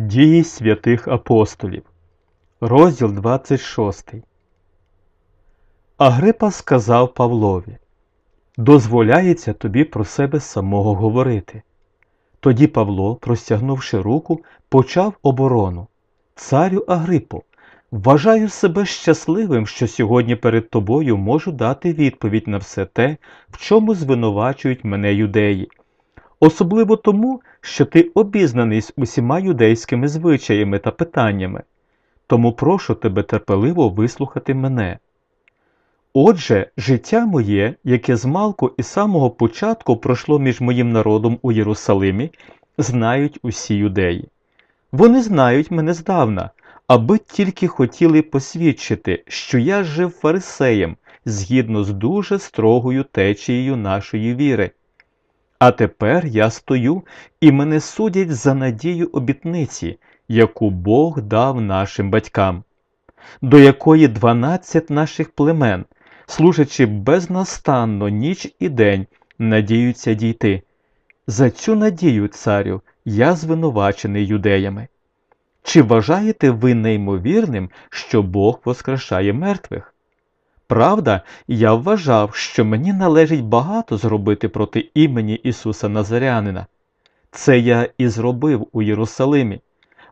Дії святих апостолів, розділ 26. Агрипа сказав Павлові: Дозволяється тобі про себе самого говорити. Тоді Павло, простягнувши руку, почав оборону. Царю Агрипо, вважаю себе щасливим, що сьогодні перед тобою можу дати відповідь на все те, в чому звинувачують мене юдеї. Особливо тому, що ти обізнаний з усіма юдейськими звичаями та питаннями. Тому прошу тебе терпеливо вислухати мене. Отже, життя моє, яке з малку і самого початку пройшло між моїм народом у Єрусалимі, знають усі юдеї. Вони знають мене здавна, аби тільки хотіли посвідчити, що я жив фарисеєм згідно з дуже строгою течією нашої віри. А тепер я стою, і мене судять за надію обітниці, яку Бог дав нашим батькам, до якої дванадцять наших племен, служачи безнастанно ніч і день, надіються дійти. За цю надію, царю, я звинувачений юдеями. Чи вважаєте ви неймовірним, що Бог воскрешає мертвих? Правда, я вважав, що мені належить багато зробити проти імені Ісуса Назарянина. Це я і зробив у Єрусалимі.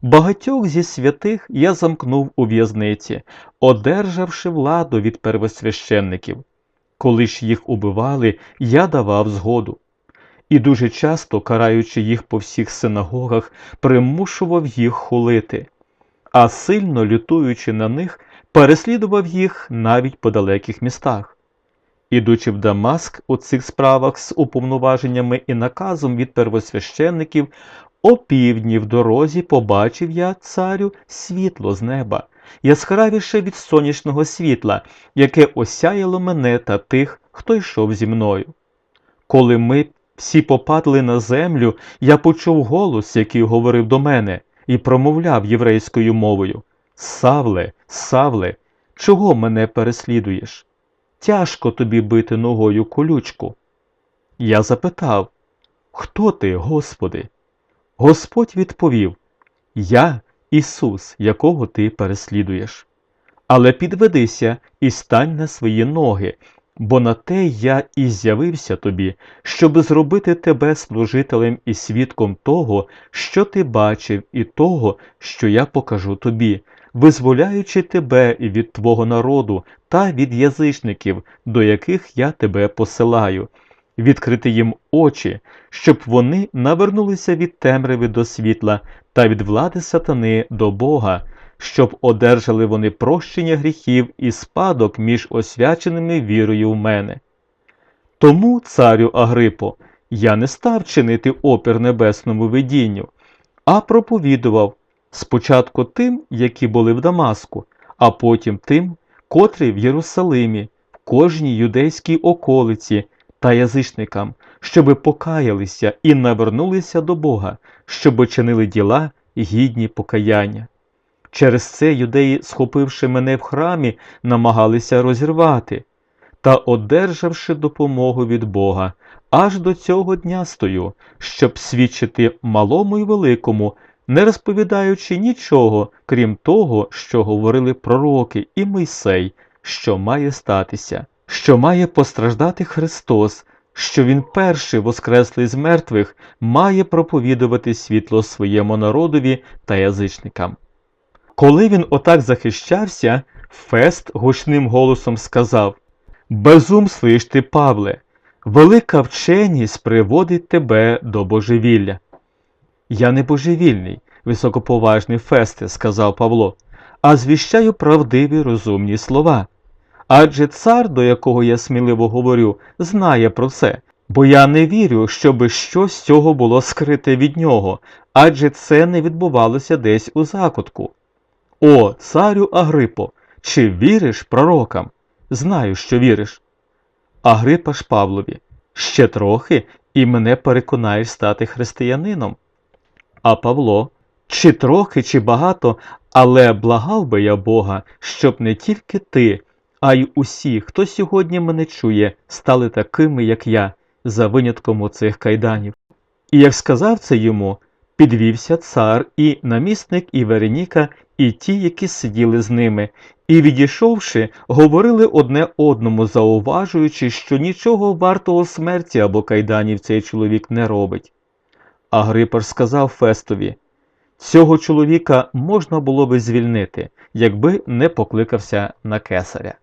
Багатьох зі святих я замкнув у в'язниці, одержавши владу від первосвященників. Коли ж їх убивали, я давав згоду. І дуже часто, караючи їх по всіх синагогах, примушував їх хулити, а сильно лютуючи на них, переслідував їх навіть по далеких містах. Ідучи в Дамаск у цих справах з уповноваженнями і наказом від первосвященників, о півдні в дорозі побачив я, царю, світло з неба, яскравіше від сонячного світла, яке осяяло мене та тих, хто йшов зі мною. Коли ми всі попадли на землю, я почув голос, який говорив до мене, і промовляв єврейською мовою Савле, Савле, чого мене переслідуєш? Тяжко тобі бити ногою колючку. Я запитав Хто ти, Господи? Господь відповів Я Ісус, якого ти переслідуєш. Але підведися і стань на свої ноги, бо на те я і з'явився тобі, щоби зробити тебе служителем і свідком того, що ти бачив, і того, що я покажу тобі, визволяючи тебе і від твого народу та від язичників, до яких я тебе посилаю, відкрити їм очі, щоб вони навернулися від темряви до світла та від влади сатани до Бога, щоб одержали вони прощення гріхів і спадок між освяченими вірою в мене. Тому, царю Агрипо, я не став чинити опір небесному видінню, а проповідував спочатку тим, які були в Дамаску, а потім тим, котрі в Єрусалимі, в кожній юдейській околиці та язичникам, щоби покаялися і навернулися до Бога, щоби чинили діла гідні покаяння. Через це юдеї, схопивши мене в храмі, намагалися розірвати, та, одержавши допомогу від Бога, аж до цього дня стою, щоб свідчити малому й великому, не розповідаючи нічого, крім того, що говорили пророки і Мойсей, що має статися, що має постраждати Христос, що Він перший воскреслий з мертвих, має проповідувати світло своєму народові та язичникам. Коли він отак захищався, Фест гучним голосом сказав Безумствуєш ти, Павле, велика вченість приводить тебе до божевілля. Я не божевільний, високоповажний Фесте, сказав Павло, а звіщаю правдиві розумні слова. Адже цар, до якого я сміливо говорю, знає про це, бо я не вірю, щоби щось цього було скрите від нього, адже це не відбувалося десь у закутку. О, царю Агрипо, чи віриш пророкам? Знаю, що віриш. Агрипа ж Павлові, ще трохи, і мене переконаєш стати християнином. А Павло, чи трохи, чи багато, але благав би я Бога, щоб не тільки ти, а й усі, хто сьогодні мене чує, стали такими, як я, за винятком оцих кайданів. І як сказав це йому, підвівся цар і намісник, і Вереніка, і ті, які сиділи з ними, і, відійшовши, говорили одне одному, зауважуючи, що нічого вартого смерті або кайданів цей чоловік не робить. Агрипер сказав Фестові цього чоловіка можна було би звільнити, якби не покликався на кесаря.